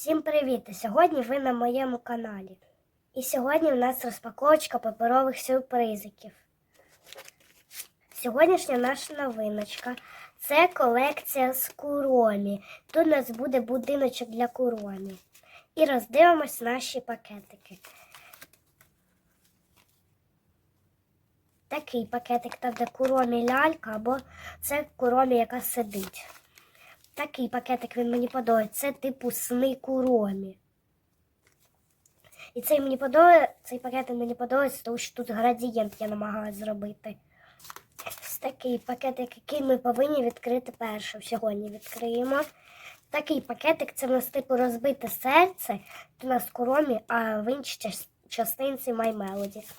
Всім привіт! Сьогодні ви на моєму каналі. І сьогодні в нас розпаковочка паперових сюрпризиків. Сьогоднішня наша новиночка це колекція з куромі. Тут у нас буде будиночок для куромі. І роздивимось наші пакетики. Такий пакетик, там де куромі лялька, або це куромі, яка сидить. Такий пакетик він мені подобається. Це типу сни куромі. І цей мені подобається, цей пакетик мені подобається, тому що тут градієнт я намагалась зробити. Ось такий пакетик, який ми повинні відкрити першим. Сьогодні відкриємо. Такий пакетик це в нас типу розбите серце, у нас куромі, а в іншій час- частинці My Melody.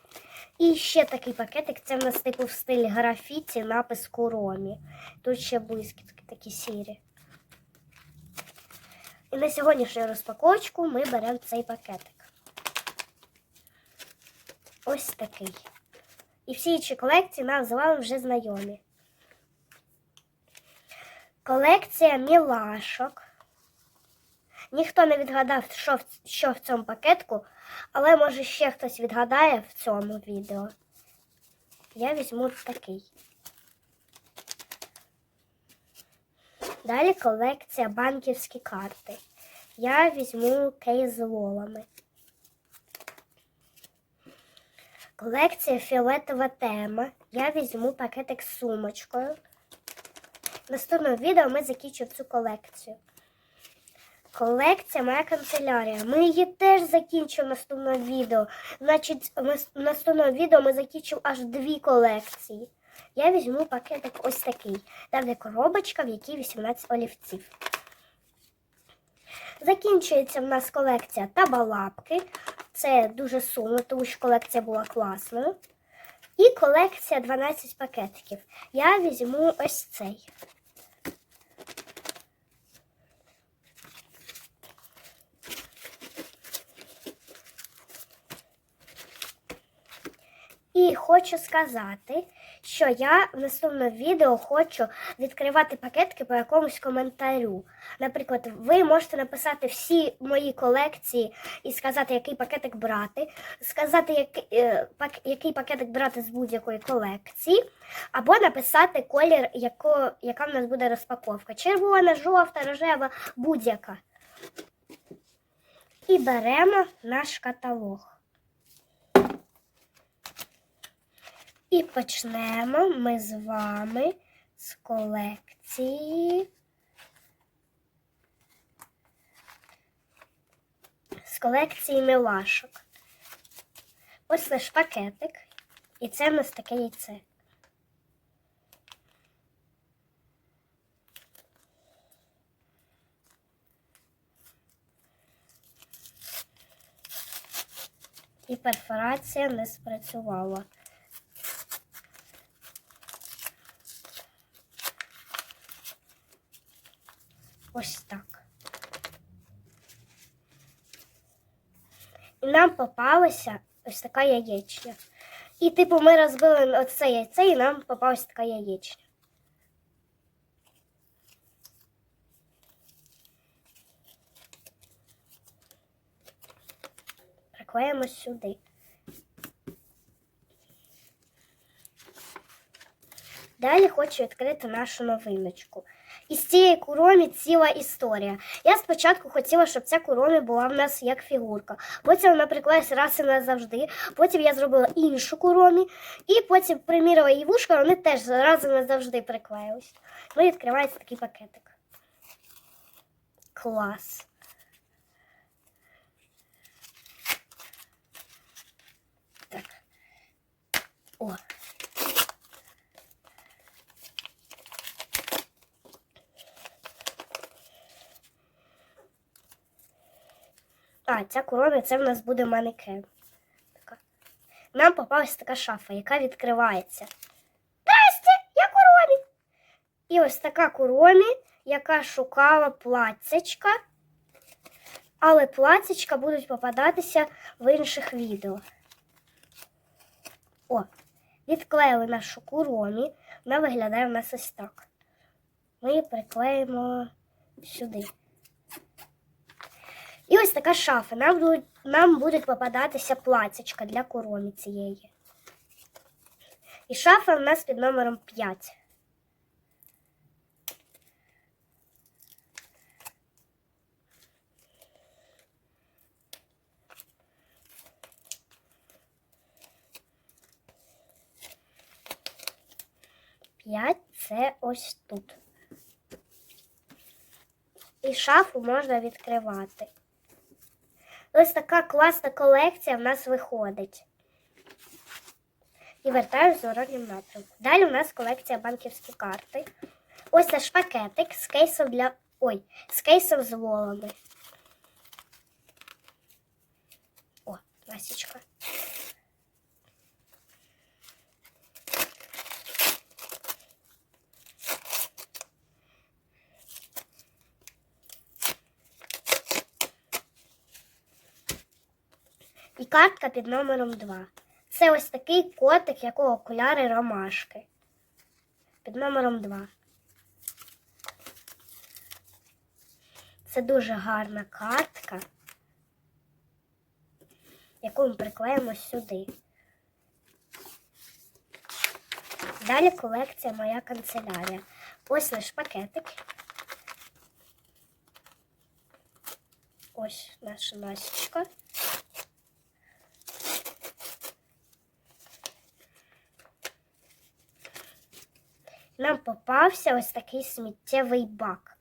І ще такий пакетик, це в нас типу в стилі графіті, напис куромі. Тут ще блискітки такі сірі. І на сьогоднішню розпаковочку ми беремо цей пакетик. Ось такий. І всі інші колекції нам з вами вже знайомі. Колекція мілашок. Ніхто не відгадав, що в, що в цьому пакетку, але може ще хтось відгадає в цьому відео. Я візьму такий. Далі колекція банківські карти. Я візьму кейс з лолами. Колекція фіолетова тема. Я візьму пакетик з сумочкою. В наступному відео ми закінчимо цю колекцію. Колекція моя канцелярія. Ми її теж закінчимо в наступному відео. Значить, в наступному відео ми закінчимо аж дві колекції. Я візьму пакетик ось такий. Там де коробочка, в якій 18 олівців. Закінчується в нас колекція табалапки. Це дуже сумно, тому що колекція була класною. І колекція 12 пакетиків. Я візьму ось цей. І хочу сказати, що я в наступному відео хочу відкривати пакетики по якомусь коментарю. Наприклад, ви можете написати всі мої колекції і сказати, який пакетик брати, сказати, який, е, який пакетик брати з будь-якої колекції, або написати колір, яко, яка в нас буде розпаковка. Червона, жовта, рожева, будь-яка. І беремо наш каталог. І почнемо ми з вами з колекції. З колекції милашок. Ось наш пакетик. І це в нас таке яйце. І перфорація не спрацювала. Ось так. І нам попалася ось така яєчня. І, типу, ми розбили оце яйце, і нам попалася така яєчня. Приклеїмо сюди. Далі хочу відкрити нашу новиночку. Із цієї куромі ціла історія. Я спочатку хотіла, щоб ця куромі була в нас як фігурка. Потім вона приклеїлася раз і назавжди. Потім я зробила іншу куромі, і потім примірила її вушка, вони теж раз і назавжди приклеїлись. Ну і відкривається такий пакетик. Клас. Так. О. А, ця корона це в нас буде манекен. Така. Нам попалась така шафа, яка відкривається. Здрасте, я коромі. І ось така коромі, яка шукала платтячка. Але платтячка будуть попадатися в інших відео. О, відклеїли нашу куромі. Вона виглядає в нас ось так. Ми її приклеїмо сюди. І ось така шафа. Нам будуть, нам будуть попадатися платячка для корони цієї. І шафа в нас під номером 5. П'ять це ось тут. І шафу можна відкривати. Ось така класна колекція в нас виходить. І вертаю в зворотнім напрямку. Далі у нас колекція банківські карти. Ось наш пакетик з кейсом для. Ой, з кейсом з волами. О, Насічка. І картка під номером 2. Це ось такий котик, якого окуляри ромашки. Під номером 2. Це дуже гарна картка, яку ми приклеїмо сюди. Далі колекція моя канцелярія. Ось наш пакетик. Ось наша Насічка. Нам попався ось такий сміттєвий бак.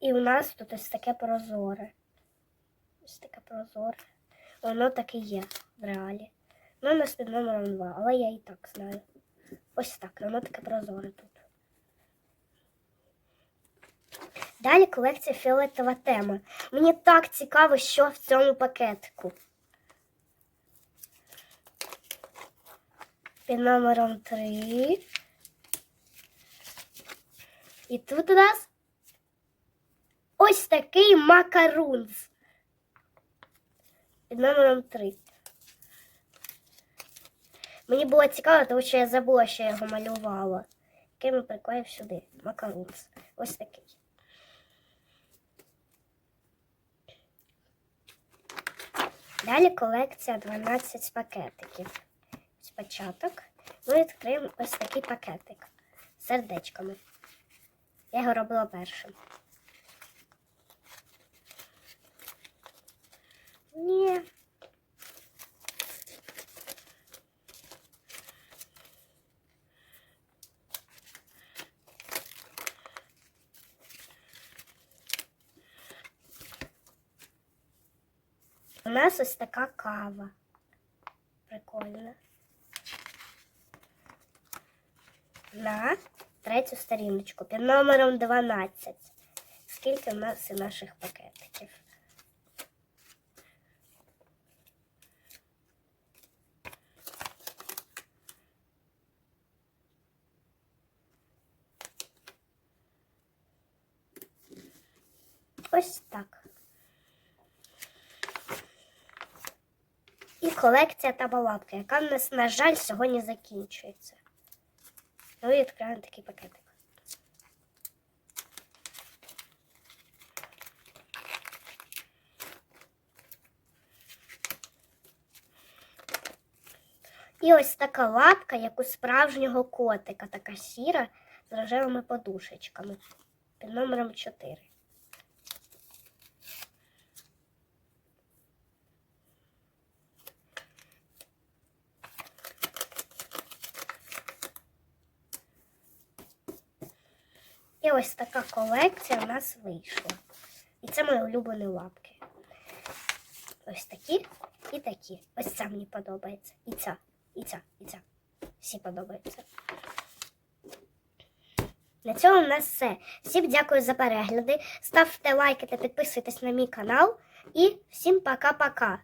І у нас тут ось таке прозоре. Ось таке прозоре. Воно таке є в реалі. Ну, у нас під номером 2, але я і так знаю. Ось так, воно таке прозоре тут. Далі колекція фіолетова тема. Мені так цікаво, що в цьому пакетику. Під номером 3. І тут у нас ось такий макарунс. Під номером 3. Мені було цікаво, тому що я забула, що я його малювала. Який ми приклеїв сюди. Макарунс. Ось такий. Далі колекція 12 пакетиків. Спочаток ми відкриємо ось такий пакетик з сердечками. Я його робила першим. Ні. У нас ось така кава. Прикольно. На третю сторіночку під номером 12. Скільки в нас і наших пакетиків? Ось так. Колекція табалапки, яка в нас, на жаль, сьогодні закінчується. Ну і відкриваємо такий пакетик. І ось така лапка, як у справжнього котика, така сіра з рожевими подушечками. Під номером 4. І ось така колекція в нас вийшла. І це мої улюблені лапки. Ось такі і такі. Ось ця мені подобається. І ця, і ця, і ця. Всі подобаються. На цьому в нас все. Всім дякую за перегляди. Ставте лайки та підписуйтесь на мій канал. І всім пока-пока.